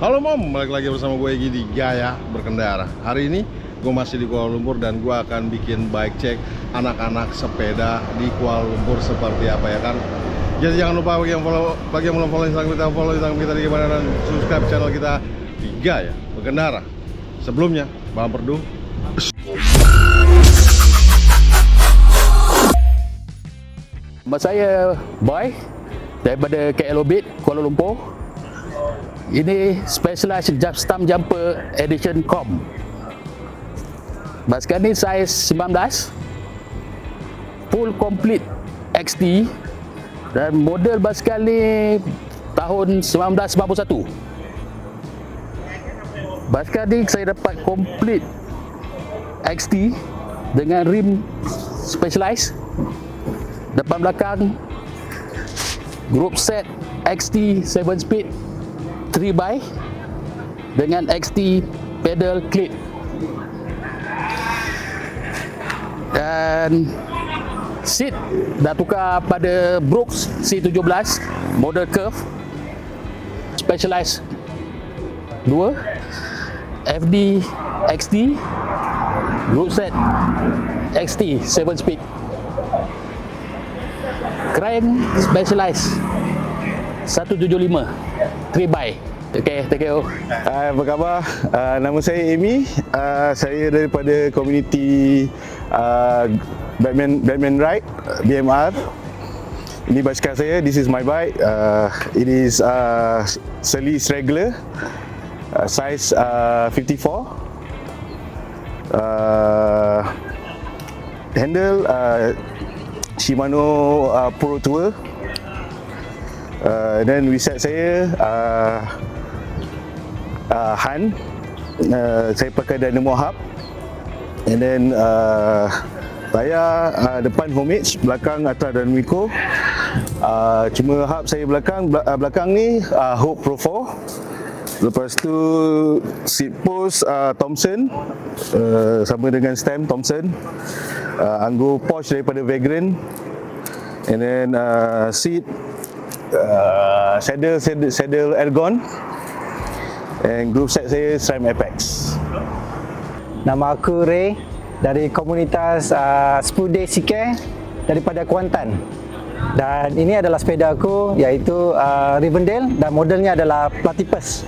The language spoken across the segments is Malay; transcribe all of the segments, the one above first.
Halo Mom, balik lagi bersama gue Egi di Gaya Berkendara. Hari ini gue masih di Kuala Lumpur dan gue akan bikin bike check anak-anak sepeda di Kuala Lumpur seperti apa ya kan? Jadi jangan lupa bagi yang, follow, bagi yang belum follow Instagram kita, follow Instagram kita di gimana dan subscribe channel kita di Gaya Berkendara. Sebelumnya, Bang Perdu. Nama saya Boy daripada KL Obit, Kuala Lumpur. Ini Specialized Jump Stump Jumper Edition Com. Basikal ni saiz 19 Full complete XT Dan model basikal ni Tahun 1991 Basikal ni saya dapat complete XT Dengan rim Specialized. Depan belakang group set XT 7 speed 3 by dengan XT pedal clip. Dan seat dah tukar pada Brooks C17 model curve specialized 2 FD XT group set XT 7 speed. Crane Specialized 175 3 by Okay, thank you Hai, apa khabar? Uh, nama saya Amy. Uh, saya daripada komuniti uh, Batman Batman Ride uh, BMR. Ini basikal saya. This is my bike. Uh, it is uh, Celis regular. Uh, size uh, 54. Uh, handle uh, Shimano uh, Pro Tour. Uh, then reset saya uh, uh, Han uh, saya pakai Dynamo Hub and then uh, layar uh, depan homage belakang atas dan Miko uh, cuma hub saya belakang bel- uh, belakang ni uh, Hope Pro 4 lepas tu seat post uh, Thompson uh, sama dengan stem Thompson uh, anggur Porsche daripada Vagrant. And then uh, seat uh, saddle, saddle saddle Ergon and group set saya SRAM Apex. Nama aku Ray dari komunitas uh, Spude Sike daripada Kuantan. Dan ini adalah sepeda aku iaitu uh, Rivendell dan modelnya adalah Platypus.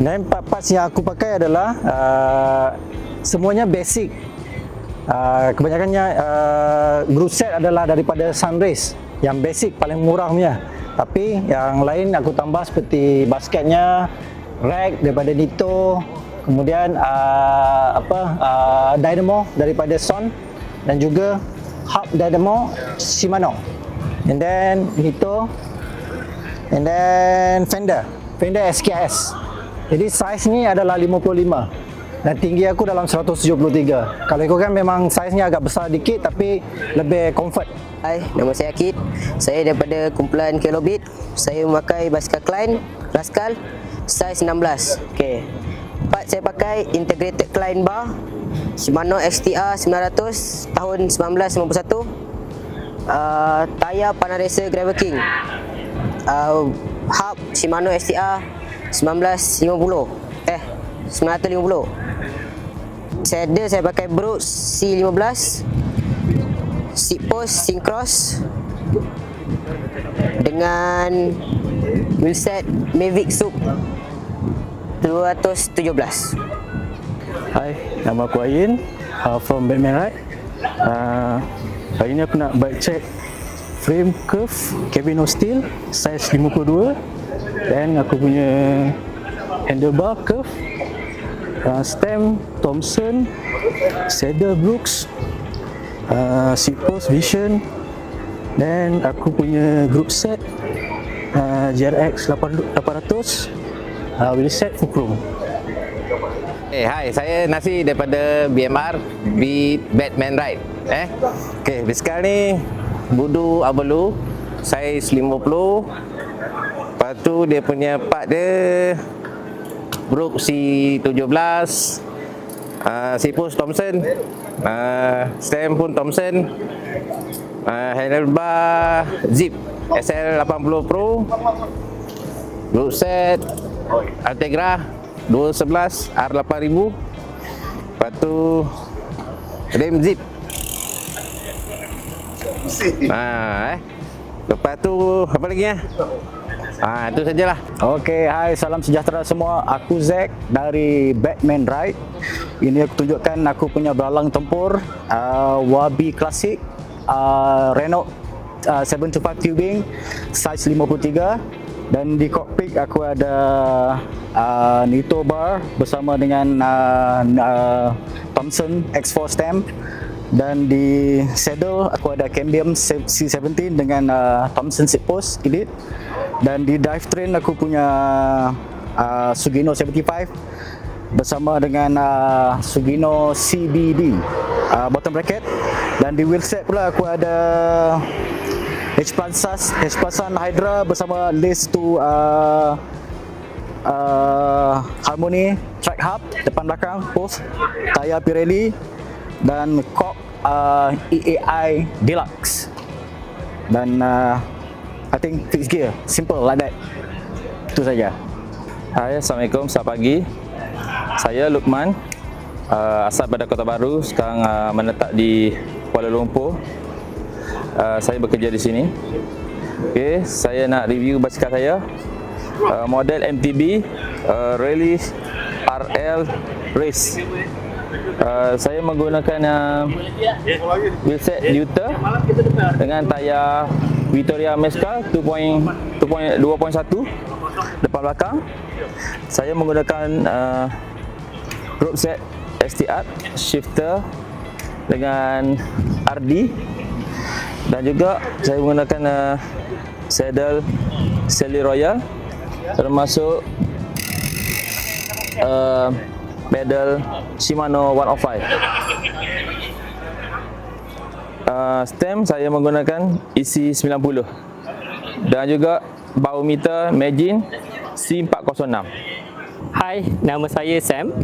Dan parts yang aku pakai adalah uh, semuanya basic. Uh, kebanyakannya uh, group set adalah daripada Sunrace yang basic paling murah punya. Tapi yang lain aku tambah seperti basketnya, rack daripada Nito, kemudian uh, apa uh, dynamo daripada Son dan juga hub dynamo Shimano. And then Nito and then Fender, Fender SKS. Jadi saiz ni adalah 55 dan tinggi aku dalam 173. Kalau ikutkan memang saiznya agak besar dikit tapi lebih comfort. Hai, nama saya Akid. Saya daripada kumpulan Kelobit. Saya memakai basikal Klein Rascal saiz 16. Okey. Part saya pakai integrated Klein bar Shimano XTR 900 tahun 1991. Uh, tayar Panaracer Gravel King. Uh, hub Shimano XTR 1950. Eh, 950. Saddle saya pakai Brooks C15 seat post syncross dengan wheelset Mavic Sub 217 Hai, nama aku Ayin uh, from Batman Ride. Uh, hari ni aku nak bike check frame curve cabin of steel size 52 dan aku punya handlebar curve uh, stem Thompson saddle Brooks uh, seat post Vision dan aku punya group set uh, GRX 800 uh, wheel set Fulcrum Eh, hai, saya Nasi daripada BMR Beat Batman Ride. Eh. Okey, basikal ni budu abelu saiz 50. Lepas tu dia punya part dia Brook C17 uh, Sipus Thompson. Uh, Stem pun Thompson. Uh, Handlebar Zip SL80 Pro. Group set Altegra 211 R8000 Lepas tu Rem zip. Nah, eh. Lepas tu apa lagi ya? Ah, itu sajalah. Okey, hai salam sejahtera semua. Aku Zack dari Batman Ride. Ini aku tunjukkan aku punya belalang tempur uh, Wabi Classic uh, Renault uh, 725 tubing size 53 dan di cockpit aku ada uh, Nito bar bersama dengan uh, uh, Thomson X4 stem dan di saddle aku ada Cambium C17 dengan uh, Thomson seat post elite dan di drivetrain aku punya uh, Sugino 75 bersama dengan uh, Sugino CBD uh, bottom bracket. Dan di wheelset pula aku ada H Plus H Plusan Hydra bersama lace to uh, uh, Harmony track hub depan belakang both tayar Pirelli dan kok uh, EAI Deluxe. Dan uh, I think fixed gear simple like that itu saja Hai, Assalamualaikum, selamat pagi. Saya Lukman, uh, asal pada Kota Baru, sekarang uh, menetap di Kuala Lumpur. Uh, saya bekerja di sini. Okey, saya nak review basikal saya. Uh, model MTB uh, Rally RL Race. Uh, saya menggunakan uh, wheelset Deuter dengan tayar Victoria Mescal 2.1 depan belakang. Saya menggunakan uh, rope set STR shifter dengan RD dan juga saya menggunakan uh, saddle Sally Royal termasuk uh, pedal Shimano 105 uh, stem saya menggunakan isi 90 dan juga barometer Magin C406 Hai, nama saya Sam.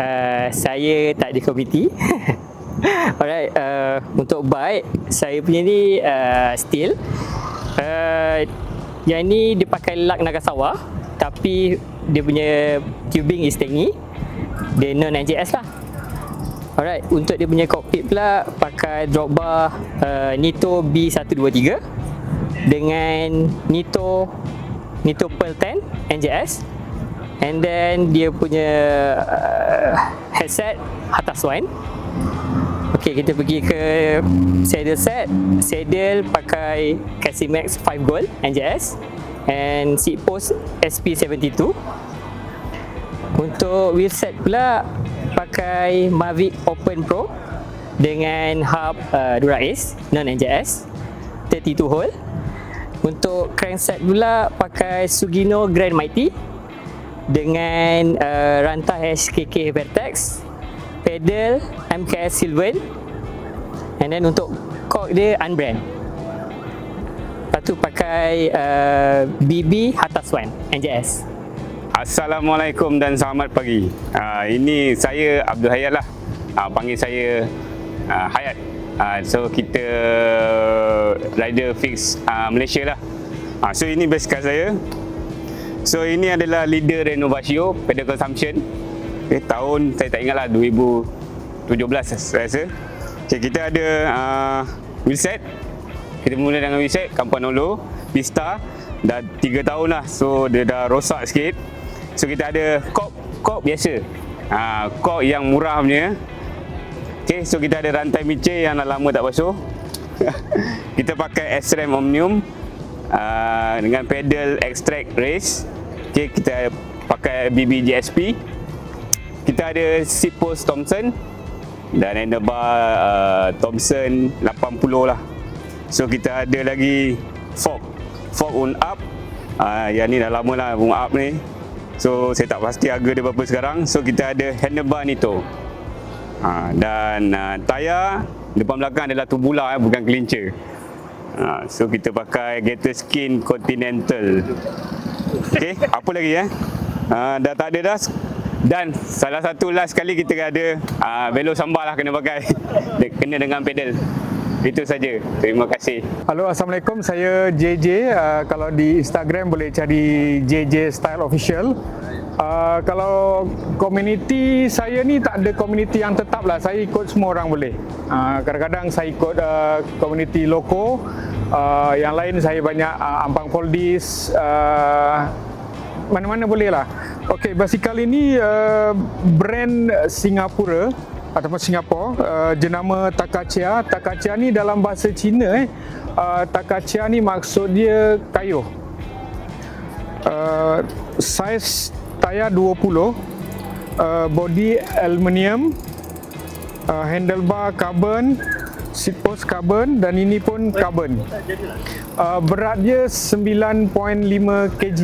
Uh, saya tak di komiti. Alright, uh, untuk bike saya punya ni uh, steel. Uh, yang ni dia pakai lak Nagasawa tapi dia punya tubing is tangy. Dia non NJS lah. Alright, untuk dia punya cockpit pula pakai drop bar uh, Nito B123 dengan Nito Nito Pearl 10 NJS and then dia punya uh, headset atas one Okay, kita pergi ke saddle set. Saddle pakai Casimax 5 Gold NJS and seat post SP72. Untuk wheel set pula pakai Mavic Open Pro dengan hub uh, Dura Ace non NJS 32 hole. Untuk crankset pula pakai Sugino Grand Mighty dengan uh, rantai HKK Vertex, pedal MKS Sylvan and then untuk cork dia unbrand. Lepas tu pakai uh, BB Hatas One NJS. Assalamualaikum dan selamat pagi. Uh, ini saya Abdul Hayat lah. Uh, panggil saya uh, Hayat. Uh, so kita rider fix uh, Malaysia lah. Uh, so ini basikal saya. So ini adalah leader Renovatio pedal consumption. Okay, tahun saya tak ingat lah 2017 saya rasa. Okay, kita ada uh, wheelset. Kita mula dengan wheelset Campanolo Pista dah 3 tahun lah. So dia dah rosak sikit. So kita ada kop kop biasa. Ha, kop yang murah punya. Okay, so kita ada rantai micin yang dah lama tak basuh. kita pakai SRAM Omnium uh, dengan pedal extract race. Okay, kita pakai BB GSP. Kita ada seat post Thompson dan handlebar uh, Thompson 80 lah. So kita ada lagi fork, fork on up. Uh, yang ni dah lama lah on up ni. So saya tak pasti harga dia berapa sekarang. So kita ada handlebar Nito. Ha, dan uh, tayar depan belakang adalah tubular eh, bukan kelincer. Ha, so kita pakai Gator Skin Continental. Okey, apa lagi eh? Ha, dah tak ada dah. Dan salah satu last kali kita ada uh, velo sambal lah kena pakai. Kena dengan pedal. Itu saja. Terima kasih. Halo, Assalamualaikum. Saya JJ. Uh, kalau di Instagram boleh cari JJ Style Official. Uh, kalau komuniti saya ni tak ada komuniti yang tetap lah. Saya ikut semua orang boleh. Uh, kadang-kadang saya ikut uh, komuniti loko. Uh, yang lain saya banyak uh, Ampang Foldis. Uh, mana-mana boleh lah. Okey, basikal ini uh, brand Singapura ataupun Singapura uh, jenama Takachia. Takachia ni dalam bahasa Cina eh. Uh, Takachia ni maksud dia kayu. Uh, saiz tayar 20 uh, body aluminium uh, handlebar carbon seat post carbon dan ini pun carbon uh, berat dia 9.5 kg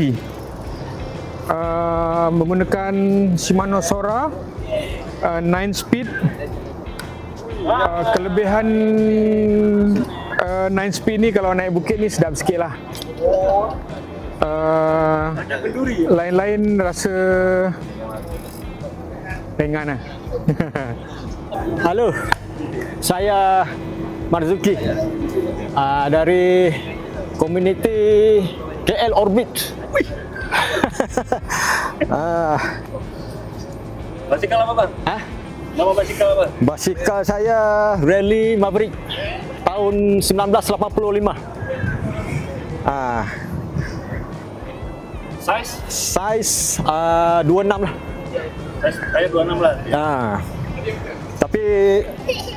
uh, menggunakan Shimano Sora uh, 9 speed. Uh, kelebihan uh, 9 speed ni kalau naik bukit ni sedap sikit lah. Uh, lain-lain rasa ringan lah. Halo, saya Marzuki. Uh, dari komuniti KL Orbit. uh, Basikal apa bang? Hah? Nama basikal apa? basikal saya Rally Maverick tahun 1985. Ah, Saiz? saiz uh, 26 lah. Tayar 26 lah. Ah. Tapi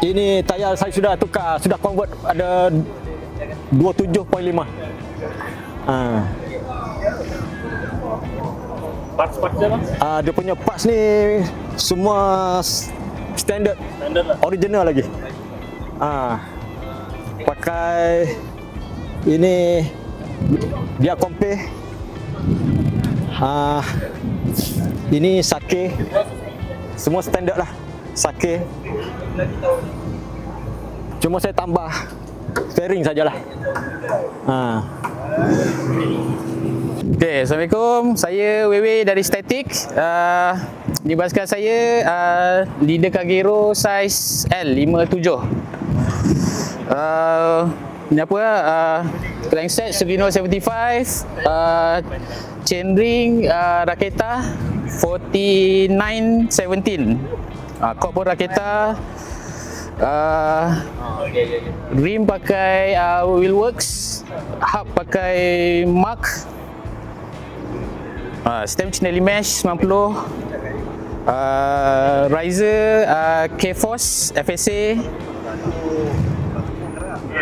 ini tayar saya sudah tukar, sudah convert ada 27.5. Ah. Parts-parts dia bang? Ah, dia punya parts ni semua standard, Standard lah. original lagi. Ah. Pakai ini dia compare. Ah. Ini sake. Semua standard lah. Sake. Cuma saya tambah fairing sajalah. Ah. Okay, Assalamualaikum. Saya Wewe dari Static. Uh, ni basikal saya uh, Leader Kagero saiz L57. Uh, ni apa uh, crankset Sugino 75, uh, chainring uh, Raketa 4917. Uh, kod pun Raketa. Uh, rim pakai uh, Wheelworks, hub pakai Mark Uh, stem Chinelli Mesh 90 uh, Riser uh, K-Force FSA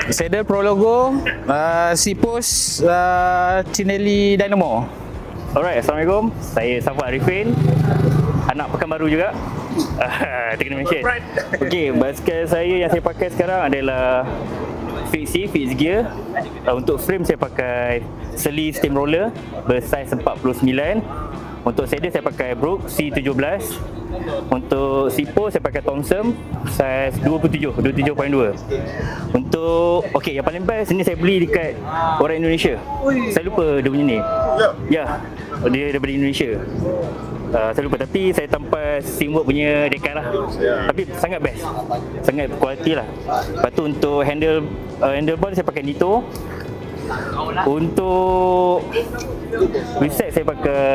Saddle Pro logo uh, Sipos uh, Chinelli Dynamo Alright, Assalamualaikum. Saya Safwa Arifin. Anak Pekanbaru juga. Tak kena mention. Okey, basikal saya yang saya pakai sekarang adalah Fixie, Fix Gear. Uh, untuk frame saya pakai Seli Steamroller bersaiz 49. Untuk saddle saya pakai Brook C17. Untuk sipo saya pakai Thompson saiz 27, 27.2. Untuk okey yang paling best ni saya beli dekat orang Indonesia. Saya lupa dia punya ni. Ya. Dia daripada Indonesia. Uh, saya lupa. Tapi saya tanpa Simwork punya dekat lah. Tapi sangat best. Sangat kualiti lah. Lepas tu untuk handle uh, Handlebar saya pakai Nito Untuk Reset saya pakai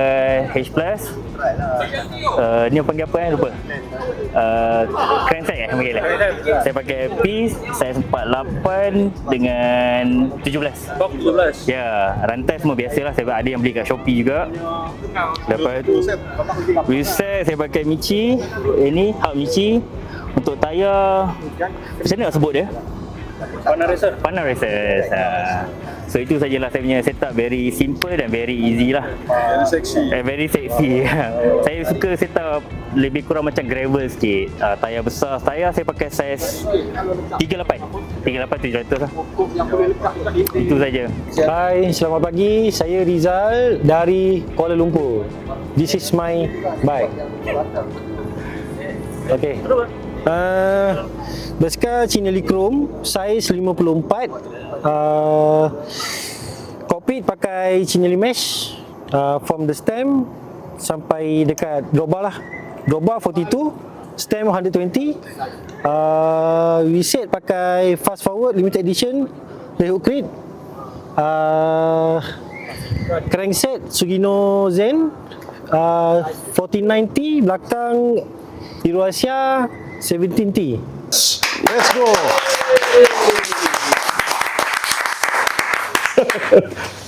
H plus uh, Ni panggil apa eh lupa uh, Crankset eh panggil eh Saya pakai P Saiz 48 Dengan 17 Box 17. Ya, rantai semua biasalah saya ada yang beli kat Shopee juga. Tu Reset saya pakai Michi. Ini hub Michi. Untuk tayar macam mana nak sebut dia? Panel racer. Panel Racer. Ha. So itu sajalah saya punya setup very simple dan very easy lah. Very seksi. Eh, very sexy. saya suka setup lebih kurang macam gravel sikit. Uh, tayar besar. Tayar saya pakai saiz 38. 38 700 lah. Itu saja. Hai, selamat pagi. Saya Rizal dari Kuala Lumpur. This is my bike. Okay. Uh, basikal Chinelli Chrome saiz 54. Uh, cockpit pakai Chinelli Mesh uh, from the stem sampai dekat drawbar lah. Drawbar 42, stem 120. Uh, we set pakai fast forward limited edition rehook crate. Uh, crankset Sugino Zen uh, 1490 belakang Hero Asia 17T. Let's go.